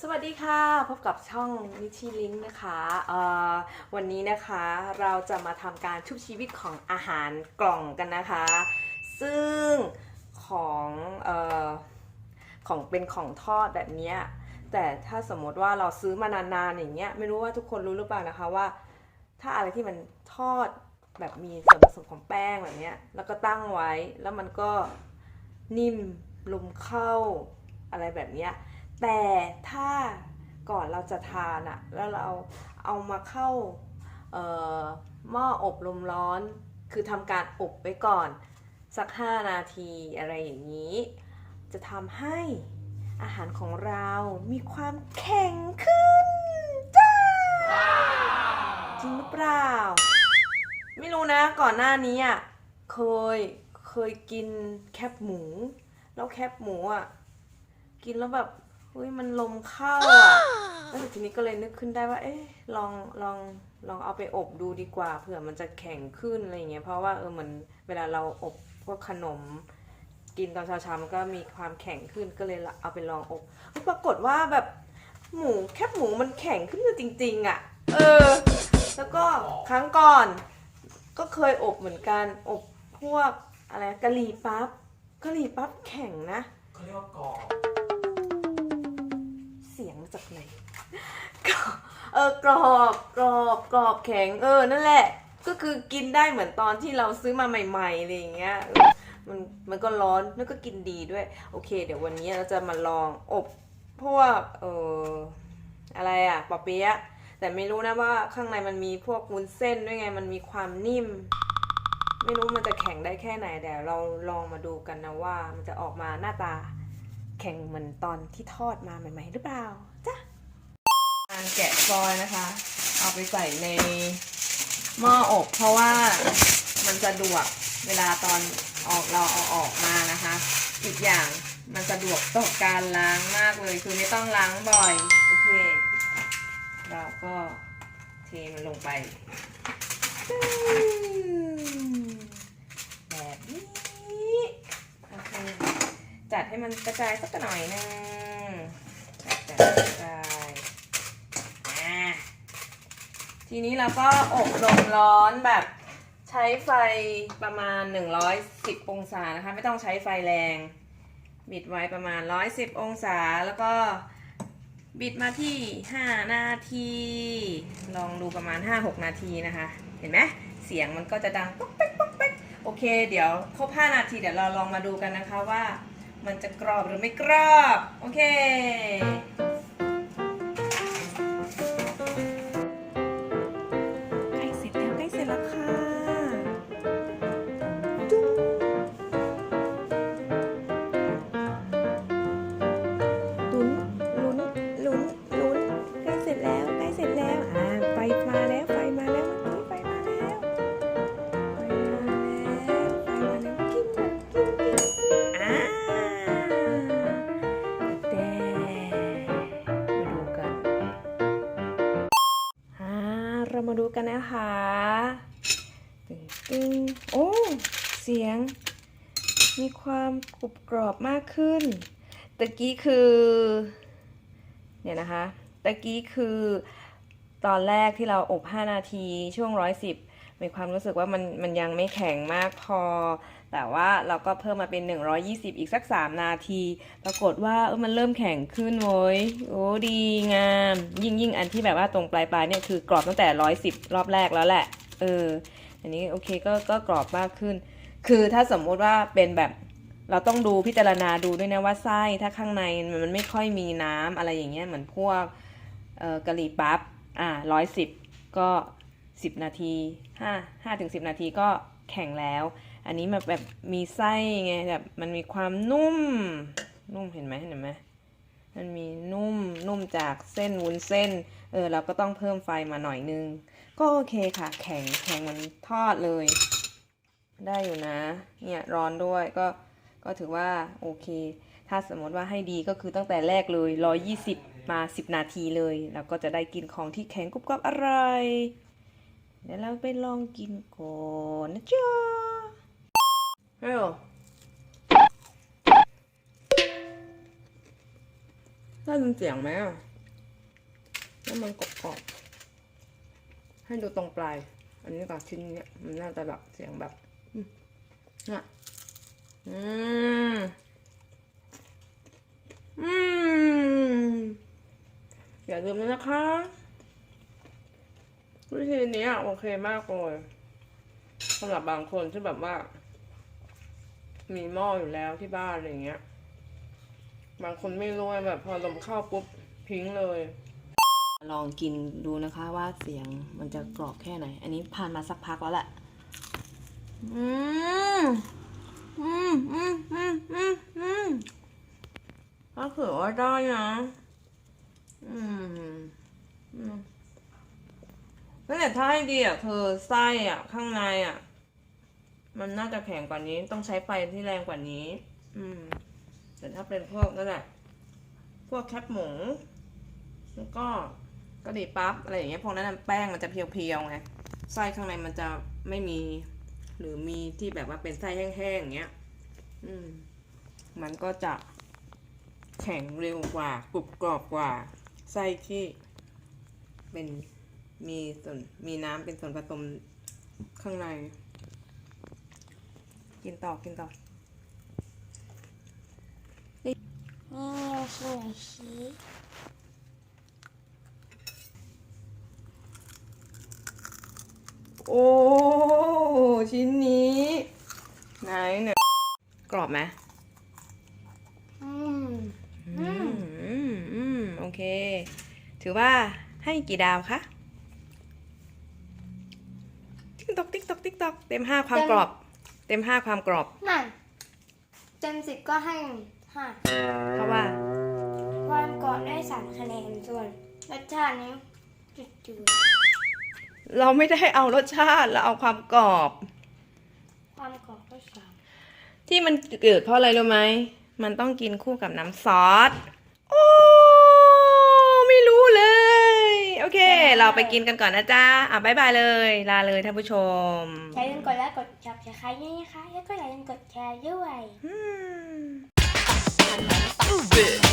สวัสดีค่ะ พบกับช่องนิชิลิงนะคะวันนี้นะคะเราจะมาทำการชุบชีวิตของอาหารกล่องกันนะคะ ซึ่งของออของเป็นของทอดแบบนี้แต่ถ้าสมมติว่าเราซื้อมานานๆอย่างเงี้ยไม่รู้ว่าทุกคนรู้หรือเปล่านะคะว่า ถ้าอะไรที่มันทอดแบบมีส่วนผสมของแป้งแบบเนี้ยแล้วก็ตั้งไว้แล้วมันก็นิ่มลมเข้าอะไรแบบเนี้ย แต่ถ้าก่อนเราจะทานอะแล้วเราเอามาเข้าหม้ออบลมร้อน คือทำการอบไว้ก่อนสัก 5 นาทีอะไรอย่างนี้ จะทำให้อาหารของเรามีความแข็งขึ้นจ้าจริงหรือเปล่า ไม่รู้นะก่อนหน้านี้อะเคยเคยกินแคบหมู แล้วแคบหมูอะกินแล้วแบบ เฮ้ยมันลมเข้าอะแล้วทีนี้ก็เลยนึกขึ้นได้ว่า เอ๊ะลองลองลองเอาไปอบดูดีกว่าเผื่อมันจะแข็งขึ้นอะไรอย่างเงี้ยเพราะว่าเออเหมือนเวลาเราอบพวกขนม กินตอนเช้าๆมันก็มีความแข็งขึ้นก็เลยเอาไปลองอบปรากฏว่าแบบหมูแคบหมูมันแข็งขึ้นจริง ๆ อะ เออ แล้วก็ครั้งก่อน ก็เคยอบเหมือนกันอบพวกอะไรกะหรี่ปั๊บกะหรี่ปั๊บแข็งนะเขาเรียกว่ากรอบเสียงมา จากไหนกรอบเออกรอบกรอบกรอบแข็งเออนั่นแหละ ก็คือกินได้เหมือนตอนที่เราซื้อมาใหม่ๆอะไรอย่างเงี้ยมันมันก็ร้อนแล้วก็กินดีด้วย โอเค เดี๋ยววันนี้เราจะมาลองอบพวกเอออะไรอะปอเปี๊ยะแต่ไม่รู้นะว่าข้างในมันมีพวกวุ้นเส้นด้วยไงมันมีความนิ่ม ไม่รู้มันจะแข็งได้แค่ไหนเดี๋ยวเราลองมาดูกันนะว่า มันจะออกมาหน้าตา แข็งเหมือนตอนที่ทอดมาใหม่ๆหรือเปล่าจ้ะการแกะฟอยล์นะคะ เอาไปใส่ในหม้ออบ เพราะว่ามันสะดวกเวลาตอนออกเราเอาออกมานะคะ อีกอย่างมันสะดวกต่อการล้างมากเลยคือไม่ต้องล้างบ่อย โอเค เราก็เทมันลงไปตึ้งแบบนี้โอเค จัดให้มันกระจายสักหน่อยหนึงจัดกระจายทีนี้เราก็อบลมร้อนแบบใช้ไฟประมาณ 110 องศานะคะ ไม่ต้องใช้ไฟแรง บิดไว้ประมาณ 110 องศาแล้วก็บิดมาที่ 5 นาที ลองดูประมาณ 5-6 นาทีนะคะ เห็นไหมเสียงมันก็จะดังป๊อกเป๊กป๊อกเป๊กโอเค เดี๋ยวครบ 5 นาทีเดี๋ยวเราลองมาดูกันนะคะว่า มันจะกรอบหรือไม่กรอบ โอเค นะคะตึงตึงโอ้เสียง มีความกรุบกรอบมากขึ้นตะกี้คือเนี่ยนะคะตะกี้คือตอนแรกที่เราอบ 5 นาทีช่วง 110 มีความรู้สึกว่ามันมันยังไม่แข็งมากพอ แต่ว่าเราก็เพิ่มมาเป็น 120 อีกสัก 3 นาที ปรากฏว่าเออมันเริ่มแข็งขึ้นโว้ยโอ้ดีงาม ยิ่งยิ่งอันที่แบบว่าตรงปลายปลายเนี่ยคือกรอบตั้งแต่ 110 รอบแรกแล้วแหละ เออ อันนี้โอเคก็ก็กรอบมากขึ้น คือถ้าสมมุติว่าเป็นแบบเราต้องดูพิจารณาดูด้วยนะว่าไส้ถ้าข้างในมันไม่ค่อยมีน้ำอะไรอย่างเงี้ยเหมือนพวกกะหรี่ปั๊บอ่าร้อยสิบก็ สิบนาทีห้าห้าถึงสิบนาทีก็แข็งแล้ว อันนี้มันแบบมีไส้ไงแบบมันมีความนุ่ม นุ่มเห็นไหมเห็นไหมมันมีนุ่มนุ่มจากเส้นวุ้นเส้น เออเราก็ต้องเพิ่มไฟมาหน่อยนึง ก็โอเคค่ะ แข็งแข็งเหมันทอดเลย ได้อยู่นะ เนี่ยร้อนด้วยก็ก็ถือว่าโอเค ถ้าสมมติว่าให้ดีก็คือตั้งแต่แรกเลย 120 มา 10 นาทีเลย แล้วก็จะได้กินของที่แข็งกรุบกรอบอร่อย เดี๋ยวเราไปลองกินก่อนนะจ๊ะเฮ้ยได้ยินเสียงไหมอะแล้วมันกรอบๆให้ดูตรงปลาย อันนี้กับชิ้นเนี้ยมันน่าจะแบบเสียงแบบน่ะอืมอืมอย่าลืมนะคะ วิธีนี้อะโอเคมากเลยสำหรับบางคนที่แบบว่า มีหม้ออยู่แล้วที่บ้านอะไรอย่างเงี้ย บางคนไม่รู้ไงแบบพอลมเข้าปุ๊บพิ้งเลย ลองกินดูนะคะว่าเสียงมันจะกรอบแค่ไหน อันนี้ผ่านมาสักพักแล้วแหละ อืมอืมอืมอืมอืมอืมถ้าเขือว่าได้นะอืมอืม นั่นแหละถ้าให้ดีอะคือไส้อะ ข้างในอะ มันน่าจะแข็งกว่านี้ ต้องใช้ไฟที่แรงกว่านี้ อืม แต่ถ้าเป็นพวกนั่นแหละ พวกแคบหมู แล้วก็กะหรี่ปั๊บอะไรอย่างเงี้ยพวกนั้นแป้งมันจะเพียวๆไงไส้ข้างในมันจะไม่มี หรือมีที่แบบว่าเป็นไส้แห้งๆอย่างเงี้ย อืม มันก็จะแข็งเร็วกว่ากรุบกรอบกว่าไส้ที่เป็น มีส่วนมีน้ำเป็นส่วนผสมข้างใน กินต่อกินต่อนี่ชิมหน่อยสิโอ้ ชิ้นนี้ ไหนเนี่ยกรอบไหมอืมอืม อืม อืม โอเค ถือว่าให้กี่ดาวคะ ติ๊กตอกติ๊กตอกติ๊กตอกเต็มห้าความกรอบ เต็มห้าความกรอบ นั่นเต็มสิบก็ให้ห้าเพราะว่าความกรอบได้สามคะแนนส่วนรสชาตินี้จืดเราไม่ได้เอารสชาติเราเอาความกรอบๆความกรอบก็สามที่มันเกิดเพราะอะไรรู้ไหมมันต้องกินคู่กับน้ำซอส โอ้ ไม่รู้เลย โอเค เราไปกินกันก่อนนะจ๊ะอะบายบายเลย ลาเลยท่านผู้ชมอย่าลืมกดไลค์กดจับแชร์ใครด้วยนะคะแล้วก็อย่าลืมกดแชร์ด้วยอืม